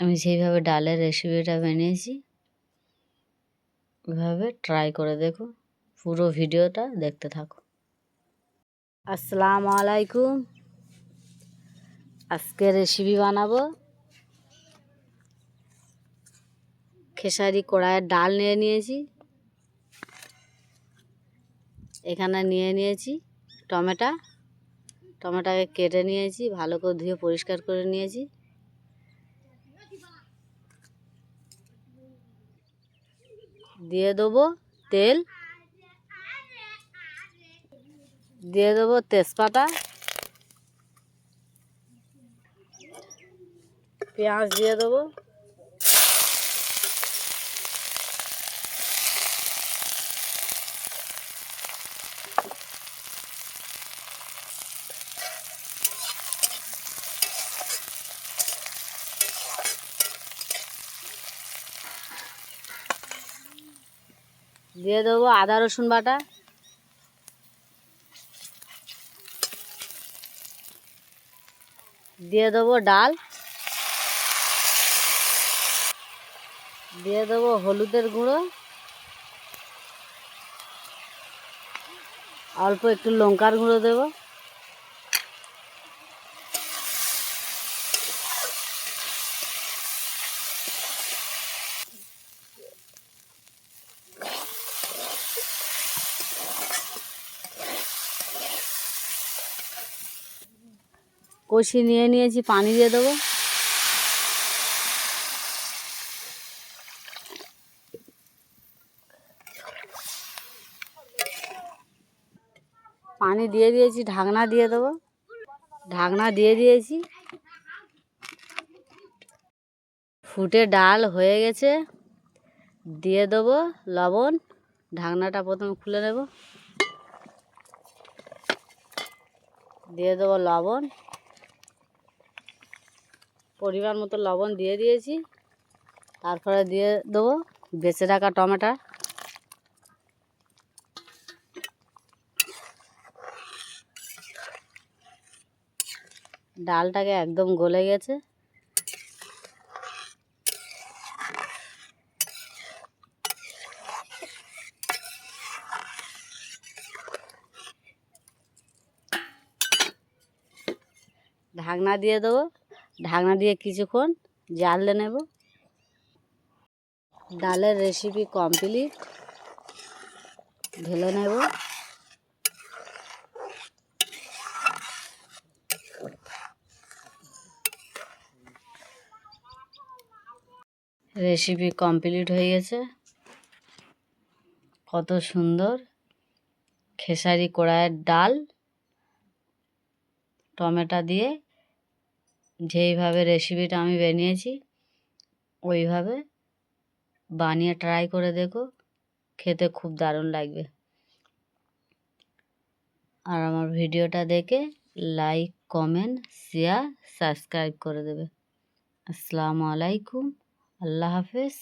আমি সেইভাবে ডালের রেসিপিটা বানিয়েছি। এভাবে ট্রাই করে দেখো। পুরো ভিডিওটা দেখতে থাকো। আসসালামু আলাইকুম। আজকে রেসিপি বানাবো। খেসারি কড়াইয়ের ডাল নিয়ে নিয়েছি। এখানে নিয়ে নিয়েছি টমেটো। টমেটোকে কেটে নিয়েছি, ভালো করে ধুয়ে পরিষ্কার করে নিয়েছি। দিয়ে দেবো তেল। দিয়ে দেবো তেজপাতা। পেঁয়াজ দিয়ে দেবো। দিয়ে দেবো আদা, রসুন বাটা। দিয়ে দেবো ডাল। দিয়ে দেবো হলুদের গুঁড়ো। অল্প একটু লঙ্কার গুঁড়ো দেবো। কষি নিয়ে নিয়েছি, পানি দিয়ে দেবো। পানি দিয়ে দিয়েছি, ঢাকনা দিয়ে দেবো। ঢাকনা দিয়ে দিয়েছি। ফুটে ডাল হয়ে গেছে। দিয়ে দেবো লবণ। ঢাকনাটা প্রথমে খুলে নেব। দিয়ে দেবো লবণ। পরিমাণ মতো লবণ দিয়ে দিয়েছি। তারপরে দিয়ে দেবো বেঁচে রাখা টমেটো। ডালটাকে একদম গলে গেছে। ঢাকনা দিয়ে দেবো। ঢাকনা দিয়ে কিছুক্ষণ জাল নেব। ডালের রেসিপি কমপ্লিট ঢেলে নেব। রেসিপি কমপ্লিট হয়ে গেছে। কত সুন্দর খেসারি কড়াইয়ের ডাল, টমেটো দিয়ে যেইভাবে রেসিপিটা আমি বানিয়েছি, ওইভাবে বানিয়ে ট্রাই করে দেখো, খেতে খুব দারুণ লাগবে। আর আমার ভিডিওটা দেখে লাইক কমেন্ট শেয়ার সাবস্ক্রাইব করে দেবে। আসসালামু আলাইকুম, আল্লাহ হাফেজ।